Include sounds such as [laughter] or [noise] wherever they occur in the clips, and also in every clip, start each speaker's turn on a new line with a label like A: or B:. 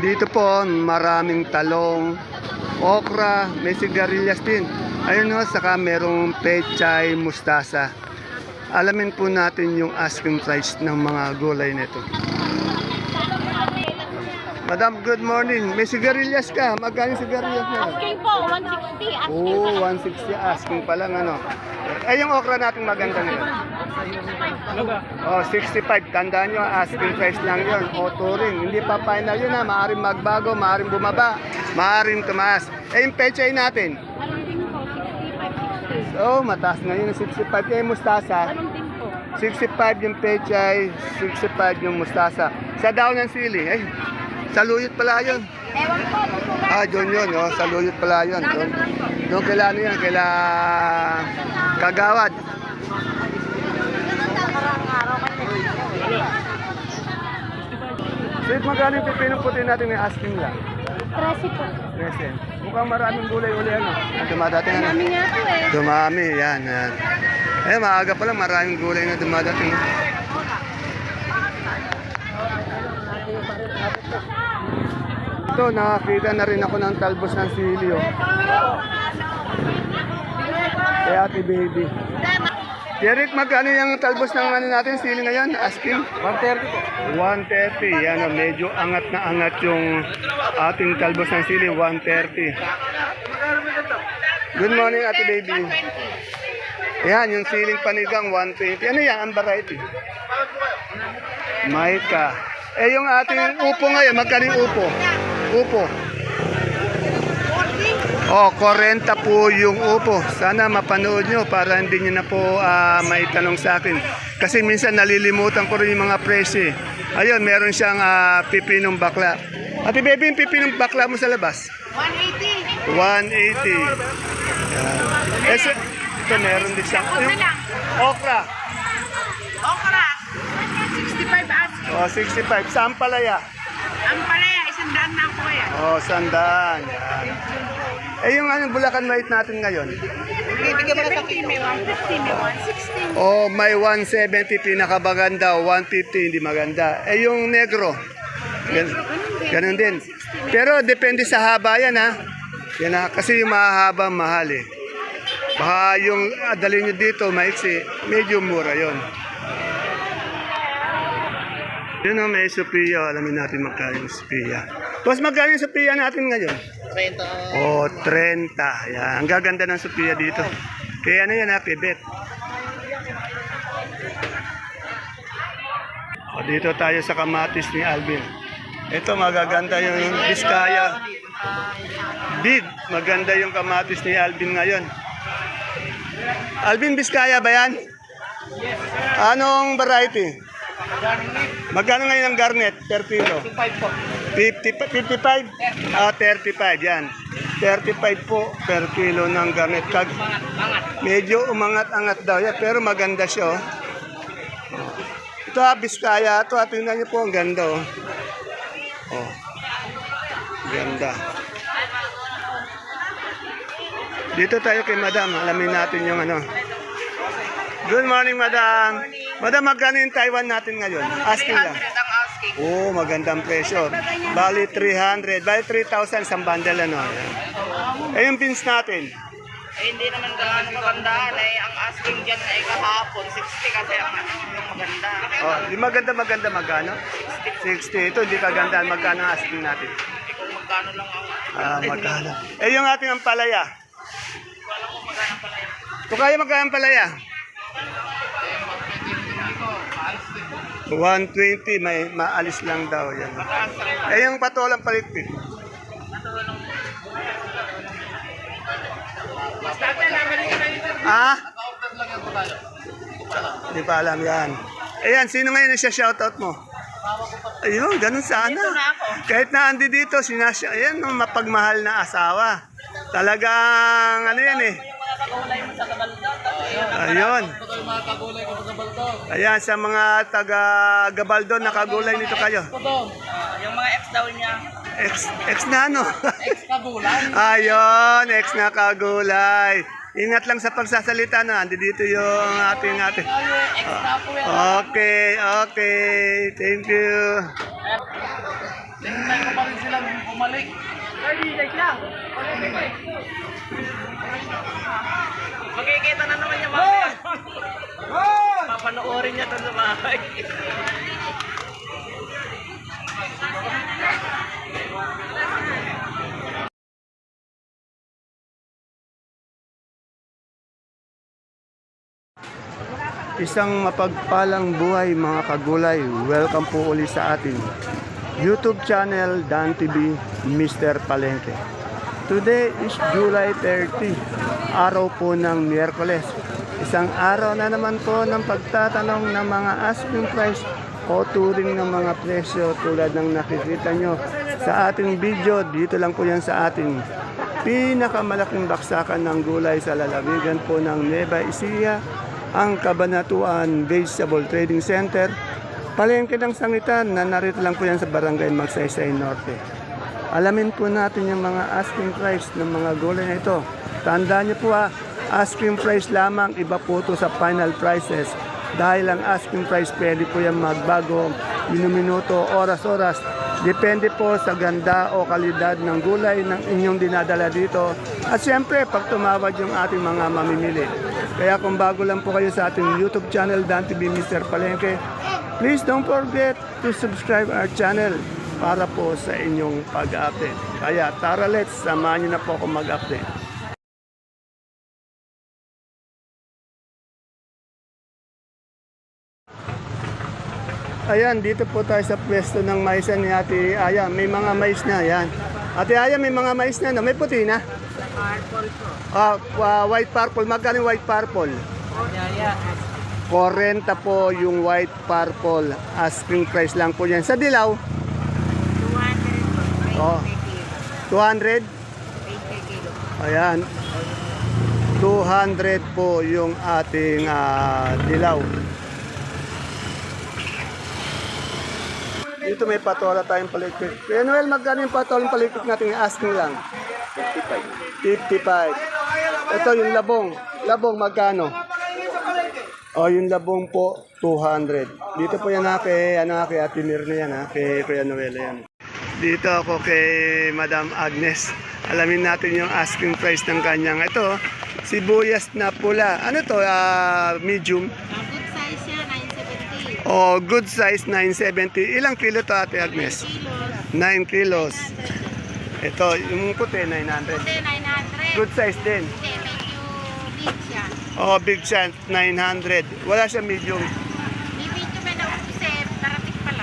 A: Dito po, maraming talong, okra, may sigarilyas din. Ayun o, saka merong pechay, mustasa. Alamin po natin yung asking price ng mga gulay nito. Madam, good morning. May sigarilyas ka. Magkano sigarilyas mo?
B: Asking po, 160. Asking
A: Oo,
B: pa lang.
A: 160 asking pa lang ano. Eh, yung okra natin maganda ngayon. Oh, 65. Tandaan nyo, asking price lang yon. O, touring. Hindi pa final yun ha. Maaring magbago, maaring bumaba, maaring tumaas. Eh, yung pechay natin.
B: Anong din po? 65, 60.
A: Oh, mataas na yun. 65. Eh, mustasa.
B: Anong din po?
A: 65 yung pechay, 65 yung mustasa. Sa daon ng sili, eh, saluyot pala yun.
B: Ewan po, tutugan.
A: Ah, doon yun, oh, saluyot pala yun. Doon, doon kaila ano yan, kaila kagawad. Sweet, magkano yung pipino puti natin may asking lang?
B: 13 po.
A: Present. Mukhang maraming gulay uli ano. Ang dumadating ano.
B: Kami nga po eh.
A: Dumami, yan, yan. Eh, maaga pa lang maraming gulay na dumadating. Ito, nakakita na rin ako ng talbos ng silyo. Kay ate baby. Derek, magkano yung talbos ng ano natin, sili ngayon? Asking? 130 po. 130. Yan, oh, medyo angat na angat yung ating talbos ng sili, 130. Good morning, ate baby. Yan, yung siling panigang 120. Ano yan, ang variety? Maika. Eh, yung ating upo ngayon, magkano yung upo? Upo. Oh, 40 po yung upo. Sana mapanood nyo para hindi nyo na po ah, maitanong sa akin. Kasi minsan nalilimutan ko rin yung mga presyo. eh. Ayun, meron siyang ah, pipinong bakla. Ate baby, yung pipinong bakla mo sa labas?
B: 180.
A: 180. Yan. Eh, ito meron din siyang yung okra.
B: Okra. 65 asking.
A: Oh, 65. Sampalaya.
B: Ang palaya, isang daan na ako eh.
A: Oh, sandaan. Yan. Eh, yung ano, Bulacan White natin ngayon?
B: Bibigyan mo na sa akin. May 150, may 160.
A: Oh, may 170 pinakamaganda, 150 hindi maganda. Eh, yung negro? Gan- ganun din. Pero depende sa haba yan, ha? Yan, ha? Kasi yung mahahaba, mahal, eh. Baka yung ah, dalhin nyo dito, maiksi, medyo mura yon. Yun o, may Sophia. Alamin natin magkano yung Sophia. Boss, magkano yung Sophia natin ngayon? 30. Oh, 30. Yan. Ang gaganda ng Sophia dito. Kaya ano yan ha, pibet. O, dito tayo sa kamatis ni Alvin. Ito, magaganda yung Biskaya. Big, maganda yung kamatis ni Alvin ngayon. Alvin, Biskaya ba yan? Anong variety? Magkano ngayon ang garnet per kilo? 50, 55? Ah, 35, yan. 35 po per kilo ng garnet. Kag medyo umangat-angat daw yan, pero maganda siya. Oh. Ito ha, Biskaya. Ito ha, tingnan niyo po, ang ganda oh. Oh. Ganda. Dito tayo kay Madam. Alamin natin yung ano. Good morning, Madam. Madam, magkano yung Taiwan natin ngayon? Asking lang.
B: ang asking.
A: Oo, oh, magandang presyo. Bali 300. Bali 3,000 sa bundle ano. Eh, yung pins natin.
B: Eh, hindi naman gaano magandaan eh. Ang asking dyan ay kahapon, 60 kasi ang ano, yung maganda.
A: Oh, di maganda maganda magkano? 60. Ito hindi kagandaan. Magkano ang asking natin?
B: Kung magkano lang ang
A: Ah, magkano? Eh, yung ating ampalaya.
B: Wala ko magkano pala yan.
A: Kung kaya magkano ampalaya? 120, may maalis lang daw yan. Eh, yung patolang palitpit. Ah? Hindi pa alam yan. Ayan, sino ngayon siya shoutout mo? Ayun, ganun sana. Kahit na andi dito, sinasya, ayan, mapagmahal na asawa. Talagang, ano yan eh. Ayun. Ayan, sa mga taga Gabaldon, nakagulay nito kayo.
B: yung mga ex daw niya,
A: Ex, ex na ano?
B: ex kagulan. [laughs]
A: Ayun, ex na kagulay. Ingat lang sa pagsasalita na. Andi dito yung ating
B: yan.
A: Okay, okay. Thank you.
B: Hintay ko pa rin sila bumalik. Ay, like lang. Makikita na naman niya mamaya. Papanoorin niya ito sa bahay.
A: Isang mapagpalang buhay mga kagulay. Welcome po uli sa ating YouTube channel Dan TV Mr. Palengke. Today is July 30, araw po ng Miyerkules. Isang araw na naman po ng pagtatanong ng mga asking price o turing ng mga presyo tulad ng nakikita nyo sa ating video. Dito lang po yan sa ating pinakamalaking baksakan ng gulay sa lalawigan po ng Nueva Ecija, ang Kabanatuan Vegetable Trading Center, palengke ng sangitan na narito lang po yan sa Barangay Magsaysay Norte. Alamin po natin yung mga asking price ng mga gulay na ito. Tandaan niyo po ha, asking price lamang, iba po ito sa final prices. Dahil ang asking price pwede po yan magbago, minuminuto, oras-oras. Depende po sa ganda o kalidad ng gulay ng inyong dinadala dito. At siyempre, pag tumawad yung ating mga mamimili. Kaya kung bago lang po kayo sa ating YouTube channel, Dan TV Mr. Palengke, please don't forget to subscribe our channel para po sa inyong pag-update. Kaya tara let's, samahan niyo na po ako mag-update. Ayan, dito po tayo sa pwesto ng mais ni Ate Aya. May mga mais na, ayan. Ate Aya, may mga mais na, no? May puti na.
B: Purple po.
A: Ah, ah, white purple. Magkano yung white purple?
B: Yaya.
A: 40 po yung white purple. Asking price lang po yan. Sa dilaw,
B: 200 po.
A: Oh. 200.
B: 20 kilo.
A: Ayan. 200 po yung ating ah, dilaw. Dito may patola tayong palikpik. Kaya Noel, magkano yung patolang palikpik natin? Asking lang. 55. 55. Ito yung labong. Labong magkano? O, yung labong po, 200. Dito po yan ha, kay, ano, ha, kay Ate Mirna yan ha, kay Kuya Noel yan. Dito ako kay Madam Agnes. Alamin natin yung asking price ng kanyang ito. Sibuyas na pula. Ano to? ah, medium.
B: Good size siya, 970.
A: O good size, 970. Ilang kilo to Ate Agnes?
B: Kilos.
A: 9 kilos. Ito, yung puti, 900.
B: Hindi, 900.
A: Good size din. Oh, big size, 900. Wala siya medium.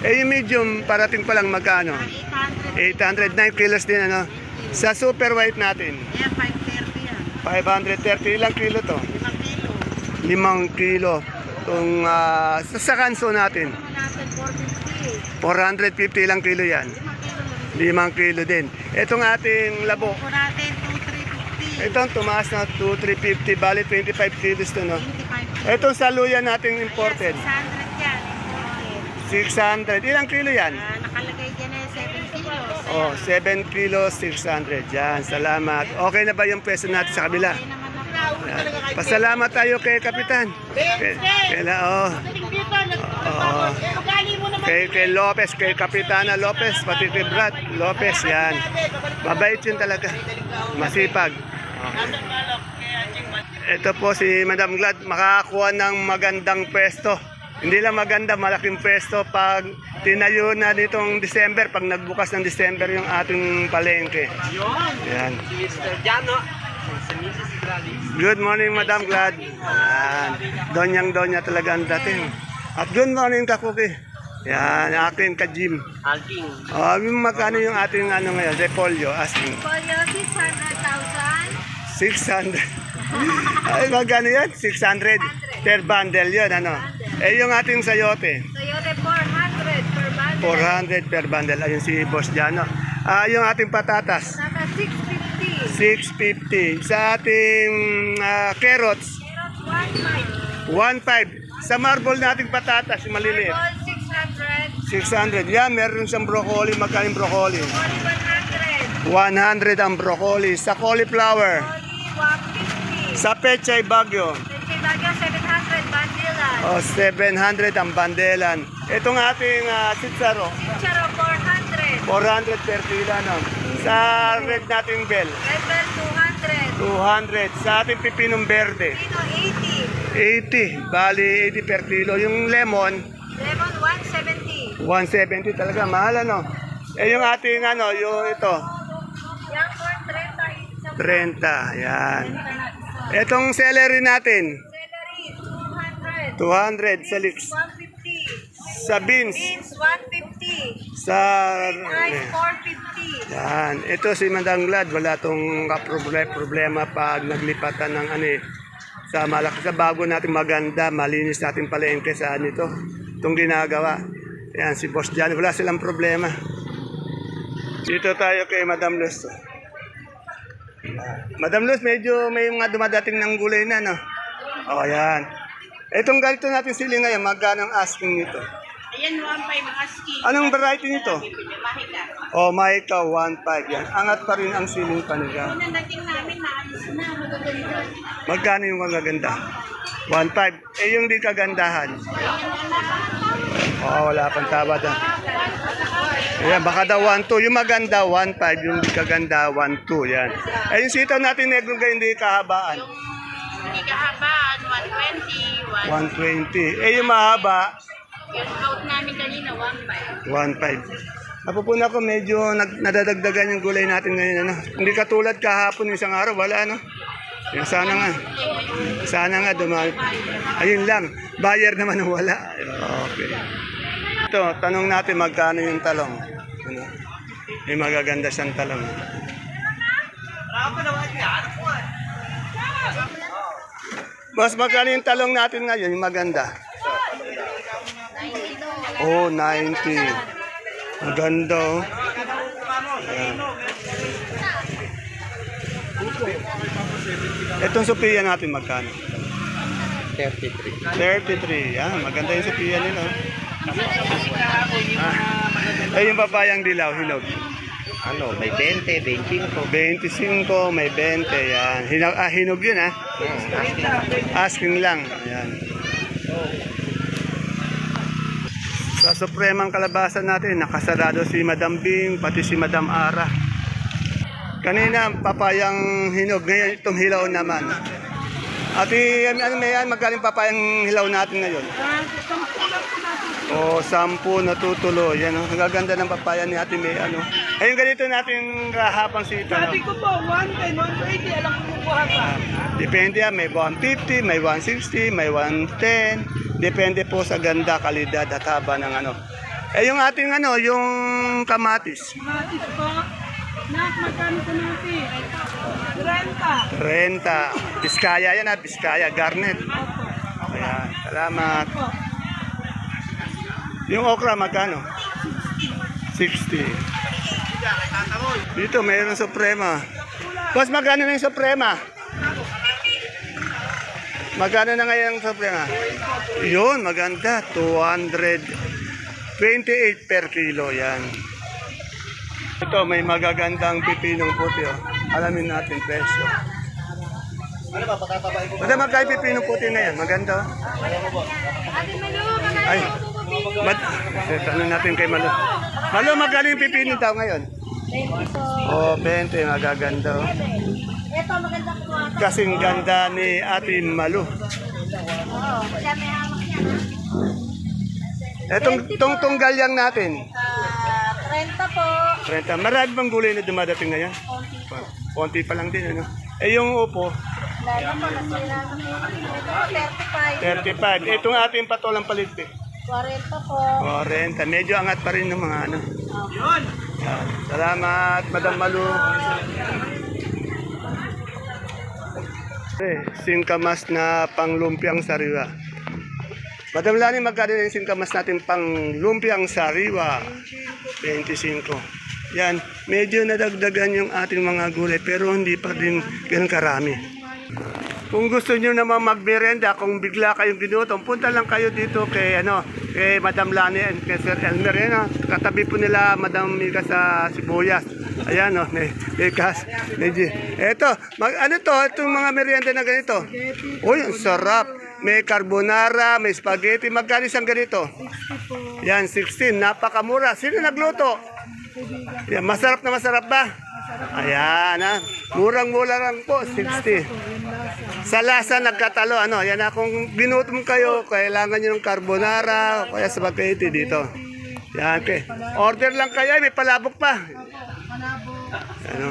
A: Eh, yung medium, parating pa lang magkano?
B: 800.
A: 800, 9 kilos din ano. Sa super white natin,
B: Ayan, 530 yan.
A: 530. Ilang kilo to?
B: 5 kilo.
A: 5 kilo. Itong ah, sa, kanso natin,
B: Ano natin, 450.
A: 450 ilang kilo yan.
B: 5 kilo lang.
A: 5 kilo din. Itong ating labo,
B: Ito natin, 2350.
A: itong tumaas na 2,350, bali 25 kilos to no.
B: 25.
A: Itong saluyan nating imported,
B: 600 yan. imported.
A: 600. Ilang kilo yan?
B: Ah, nakalagay dyan eh, 7 kilos.
A: Oh, 7 kilos, 600. Yan, salamat. Okay na ba yung peso natin sa kabila?
B: Ay.
A: Yan. Pasalamat tayo kay Kapitan. Kay, oh. Oo. Kay, kay Lopez, kay Kapitana Lopez, pati kay Brad Lopez, yan. Mabait yun talaga. Masipag. Okay. Ito po si Madam Glad, makakakuha ng magandang pwesto. Hindi lang maganda, malaking pwesto pag tinayo na nitong December, pag nagbukas ng December yung ating palengke. Yan.
B: Mr. Jano.
A: Good morning, Madam Glad. Yan. Donyang donya talaga ang dating. At good morning, Kakuki. Yan, akin ka Jim.
B: Alking.
A: Oh, yung magkano yung ating ano ngayon, repolyo, asking.
B: Polio, 600,000.
A: 600. Ay, magkano yan? 600 per bundle yun, ano? Eh, yung ating sayote,
B: Toyota 400 per bundle.
A: 400 per bundle. Ayun si Boss Jano. Ah, yung ating patatas,
B: Naka 650.
A: 650. Sa ating ah, carrots,
B: Carrots, 1.5.
A: 1.5. Sa marble nating patatas, yung maliliit.
B: Ball, 600.
A: 600. Yan, meron siyang broccoli. Magkano broccoli?
B: Ball, 100.
A: 100 ang broccoli. Sa cauliflower.
B: 150.
A: Sa pechay bagyo.
B: Pechay Bagyo, 700. Bandilan.
A: O, 700 ang bandelan. Itong ating uh, sitsaro.
B: Chicharo,
A: 400 per kilo, no? Sa red nating bell,
B: Red bell 200.
A: 200. Sa ating pipinong verde,
B: Pino 80.
A: 80. Bali, 80 per kilo. Yung lemon,
B: Lemon 170.
A: 170 talaga. Mahal, ano? Eh, yung ating, ano, yung ito,
B: Young corn 30.
A: 30. Yan. Itong celery natin,
B: Celery 200.
A: 200 sa.
B: 150.
A: Sa beans,
B: Beans 150.
A: sa...
B: Rice 450.
A: Yan. Ito si Mandang Glad, wala tong problema pag naglipatan ng ano eh, sa malaki sa bago natin maganda, malinis natin palengke sa ano ito. Itong ginagawa. Yan, si Boss Jan, wala silang problema. Dito tayo kay Madam Luz. Madam Luz, medyo may mga dumadating ng gulay na, no? O, yan. Itong ganito natin sili ngayon, magkano ang asking nito?
B: Ayan 15 asking.
A: Anong variety nito? O, Maika 1.5 yan. Angat pa rin ang siling panigang.
B: Unang dating namin, naalis na. Magaganda.
A: Magkano yung magaganda? 1.5. Eh, yung di kagandahan. Oo, wala pang tabad. ah. Ayan, baka daw 1.2. Yung maganda, 1.5. Yung di kaganda, 1.2. Yan. Eh, yung sitaw natin negro kayo hindi kahabaan.
B: Hindi kahabaan, 120.
A: 120. Eh, yung mahaba,
B: Yung out namin kanina, 15.
A: 1.5. Napupuna ko medyo nag, nadadagdagan yung gulay natin ngayon. Ano? Hindi katulad kahapon isang araw, wala ano. Yung sana nga. Sana nga dumami. Ayun lang. Buyer naman ang wala. Okay. Ito, tanong natin magkano yung talong. Ano? May magaganda siyang talong. Mas magkano yung talong natin ngayon, yung maganda? Oh, 90. Maganda oh. Ayan. Itong Sophia natin magkano?
C: 33.
A: 33. Yan, maganda yung Sophia nila. oh. Ah. Eh, yung papayang dilaw, hinog.
C: Ano, may 20, 25.
A: 25, may 20. Yan. Hinog, ah, hinog yun ah. Asking lang. Ayan. Sa supremang kalabasan natin, nakasarado si Madam Bing, pati si Madam Ara. Kanina, papayang hinog. Ngayon, itong hilaw naman. Ati, ano may yan, magaling papayang hilaw natin ngayon. O, sampu natutulo. Yan, oh. ang gaganda ng papaya ni Ate May. Ano. Ayun, ganito natin kahapang sita. No?
D: Sabi ko po, 110, 120, alam ko kukuha ka.
A: Depende yan, may 150, may 160, may 110. Depende po sa ganda, kalidad at haba ng ano. Eh yung ating ano, yung kamatis,
D: Matis po, nak, magkano natin? 30.
A: 30. Biskaya yan ha, Biskaya, garnet. Ayan, salamat. Yung okra, magkano? 60. Dito, mayroong suprema. Boss, magkano na yung suprema? Magkano na ngayon ang suprema? Yun, maganda. 228 per kilo yan. Ito, may magagandang pipinong puti. Oh. Alamin natin presyo. Madam, magkano yung pipinong puti na yan? Maganda. oh. Ay, mad tanong natin kay Malo. Malo, magkano yung pipino daw ngayon? 20 Oh, 20. Magaganda. Oh.
B: Ito, maganda po ata.
A: Kasing ganda ni Ate Malo.
B: Siya may hawak niya.
A: Etong tong tunggalyang natin.
B: Ah, 30 po.
A: 30. Marami bang gulay na dumadating ngayon? Konti pa lang din, ano? Eh, yung upo,
B: Dahil po, nasira na po. Ito po, 35.
A: 35. Itong ating patolang palitpi.
B: 40 po.
A: 40. Medyo angat pa rin ng mga ano. Yan. Salamat, Madam Malu. Singkamas na panglumpiang sariwa. Madam Lani, magkano yung singkamas natin pang lumpiang sariwa? 25. Yan, medyo nadagdagan yung ating mga gulay pero hindi pa din ganun karami. Kung gusto niyo naman magmerenda, kung bigla kayong ginutom, punta lang kayo dito kay ano, kay Madam Lani and kay Sir Elmer. Yan, oh. katabi po nila Madam Mika sa Sibuyas. Ayan oh, may, may kas. Medyo. Eto, mag, ano to, itong mga merienda na ganito. Uy, ang sarap. May carbonara, may spaghetti. Magkano isang ganito? Yan, 16. Napakamura. Sino nagluto? Yan, masarap na masarap ba? Ayan, ha? Murang-mura lang po, 60.
D: Yun lasa.
A: Sa lasa nagkatalo, ano, yan na, kung ginutom kayo, kailangan nyo ng carbonara, o kaya spaghetti dito. Yan, okay. Order lang kayo, may palabok pa. Ano?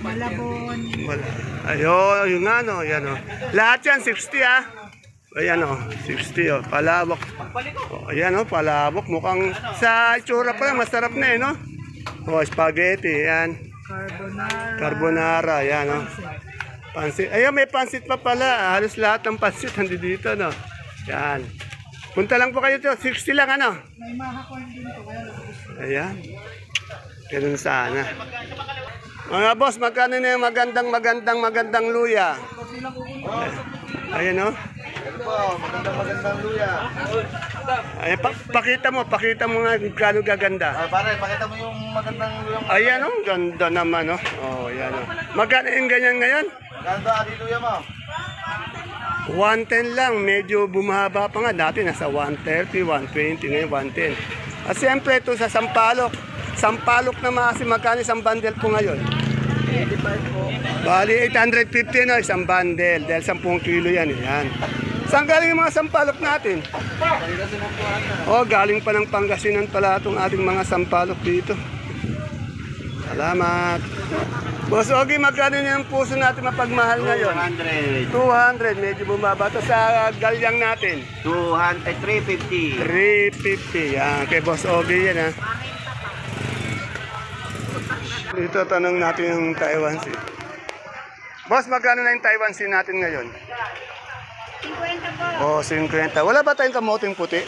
D: Malabon.
A: Wala. Ayun, yung ano, yan o. Lahat yan, 60 ah. Ayan o, 60 o, palabok. O, ayan o, palabok. Mukhang sa itsura pa lang, masarap na eh, no? O, spaghetti, yan.
D: Carbonara.
A: Carbonara, yan o. Pansit. Ayun, may pansit pa pala. Halos lahat ng pansit nandito dito, no? Yan. Punta lang po kayo to. 60 lang, ano?
D: May mahakon din gusto.
A: Ayan. Ganun sana. Mga boss, magkano na yung magandang, magandang, magandang luya? Ayan, no?
C: Magandang magandang luya.
A: Ayan, pa- pakita mo, pakita mo nga kung gaano gaganda.
C: Ah, pare, pakita mo yung magandang luyang.
A: Ayan, oh, ganda naman, oh. Oh, yan, oh. Magkano yung ganyan ngayon?
C: Ganda, adi luya mo.
A: 110 lang, medyo bumaba pa nga. Dati nasa 130, 120, ngayon 110. At siyempre ito sa Sampalok. Sampalok na kasi magkano isang bundle po ngayon? 85 po. Bali, 850 no, isang bundle. Dahil 10 kilo yan, eh. yan. Saan galing yung mga sampalok natin? Oh, galing pa ng Pangasinan pala itong ating mga sampalok dito. Salamat. Boss Ogie, magkano na yung puso natin mapagmahal ngayon?
C: 200.
A: 200, medyo bumaba. Ito sa galyang natin,
C: 200, 350.
A: 350. Yan, kay Boss Ogie yan ha. Dito tanong natin yung Taiwan Sea. Boss, magkano na yung Taiwan Sea natin ngayon? 50 po. Oh, 50. Wala ba tayong kamoting puti?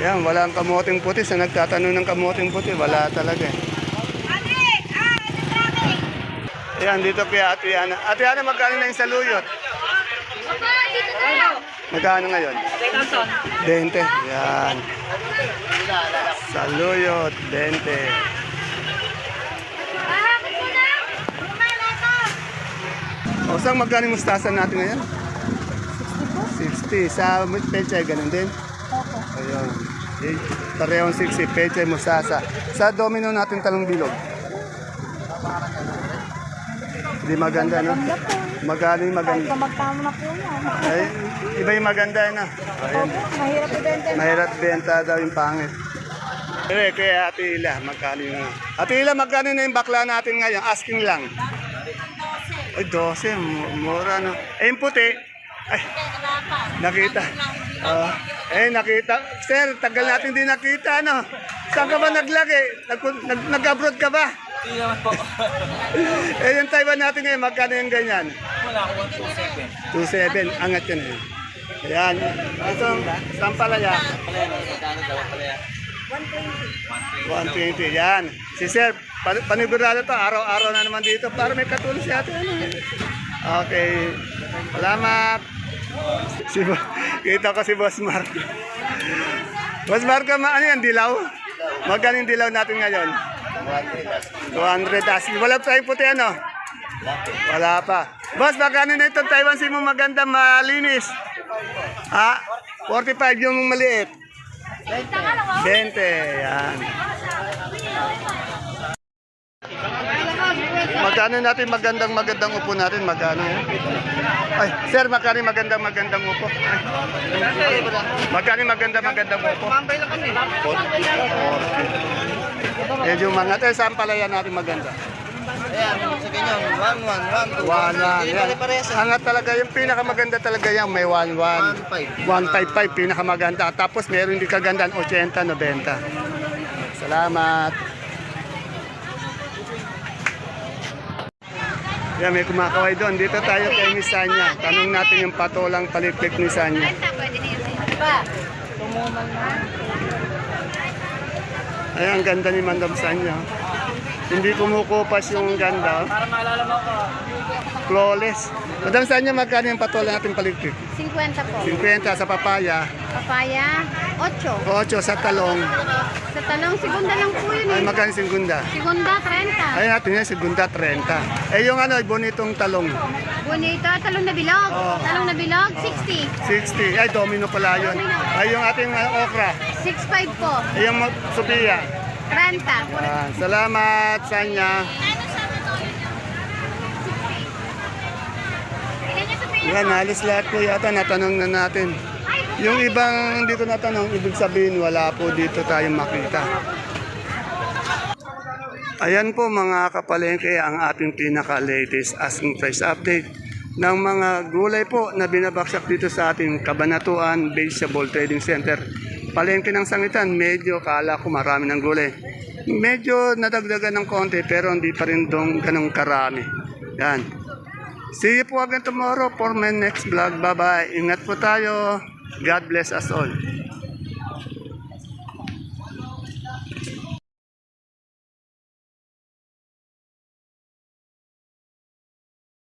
A: Yan, wala ang kamoting puti. Sa nagtatanong ng kamoting puti, wala talaga eh. Ayan, dito kay Ate Ana. Ate Ana, magkano na yung saluyot? Magkano ngayon? 20. Yan. Saluyot, 20. O, saan magkano yung mustasa natin ngayon? 60. Sa pechay, ganun din?
D: Opo.
A: Ayun. Eh, Parehong 60, pechay, mustasa. Sa domino natin talong bilog. Hindi maganda, no?
D: Ganda po.
A: Magkano yung maganda?
D: Kamagkamo na po yan.
A: Ay, iba yung maganda na. Ayun.
D: Opo, mahirap ibenta.
A: Mahirap benta daw yung pangit. Eh, kaya Ate Ila, magkano na? Ate Ila, magkano na yung bakla natin ngayon? Asking lang. Ay, 12. mu- Mura, no? Eh, yung puti. Ay, nakita. Ah, eh, nakita. Sir, tagal natin din nakita, no? Saan ka ba naglaki? Nag, nag, nag-abroad ka ba?
E: Hindi naman po. [laughs]
A: eh, yung Taiwan natin ngayon, magkano yung ganyan?
E: Wala ako 127.
A: 2.7, angat yun eh. Ayan. Ito, saan pala
E: pala yan?
A: 120, yan. Si Sir, pan panigurado to, araw-araw na naman dito para may katulong si ate. Ano? Okay. Salamat. Si, kita ko si Boss Mark. Boss Mark, ma- ano yan, dilaw? Magkano yung dilaw natin ngayon? 200 as. Wala pa tayong puti, ano? Wala pa. Boss, magkano na itong Taiwan Sea mo maganda, malinis? Ha? 45 yung maliit. 20, yan. Magkano natin magandang magandang upo natin? Magkano yan? Ay, sir, magkano magandang magandang upo? Ay. Magkano magandang magandang upo?
B: Mambay lang kami.
A: 40. Medyo mga tayo, saan palaya natin maganda?
C: Ayan, sa ganyan, 1, 1, 1, 2.
A: One, one.
C: Hindi
A: Yan.
C: pare-parehas.
A: Angat talaga, yung pinakamaganda talaga yan, may 1, 1.
C: 1, 5.
A: 155 pinakamaganda. Tapos meron din kagandaan 80, 90. Salamat. Yan, may kumakaway doon. Dito tayo kay Miss Sanya. Tanong natin yung patolang palipik ni Sanya. Ay, ang ganda ni Mandam Sanya. Hindi kumukupas yung ganda.
E: Para maalala mo ako.
A: Flawless. Madam Sanya, magkano yung patola natin palipik?
F: 50 po.
A: 50 sa papaya.
F: Papaya,
D: 8.
A: 8 sa talong.
D: Sa talong, segunda lang po yun
A: Ay,
D: eh.
A: magkano segunda?
D: Segunda, 30.
A: Ay, natin yan, segunda 30. Eh, yung ano, bonitong talong.
D: Bonito, talong na bilog.
A: Oo.
D: Talong na bilog, 60.
A: 60. Ay, domino pala yun. Ay, yung ating uh, okra.
D: 65 po.
A: Ay, yung Sophia.
D: 30.
A: Ah, salamat, Sanya. Yan, halos lahat po yata natanong na natin. Yung ibang hindi ko natanong, ibig sabihin wala po dito tayo makita. Ayan po mga kapalengke ang ating pinaka-latest asking price update ng mga gulay po na binabaksak dito sa ating Kabanatuan Vegetable Trading Center. Palengke ng sangitan, medyo kala ko marami ng gulay. Medyo nadagdagan ng konti pero hindi pa rin dong ganong karami. Yan. See you po again tomorrow for my next vlog. Bye-bye. Ingat po tayo. God bless us all.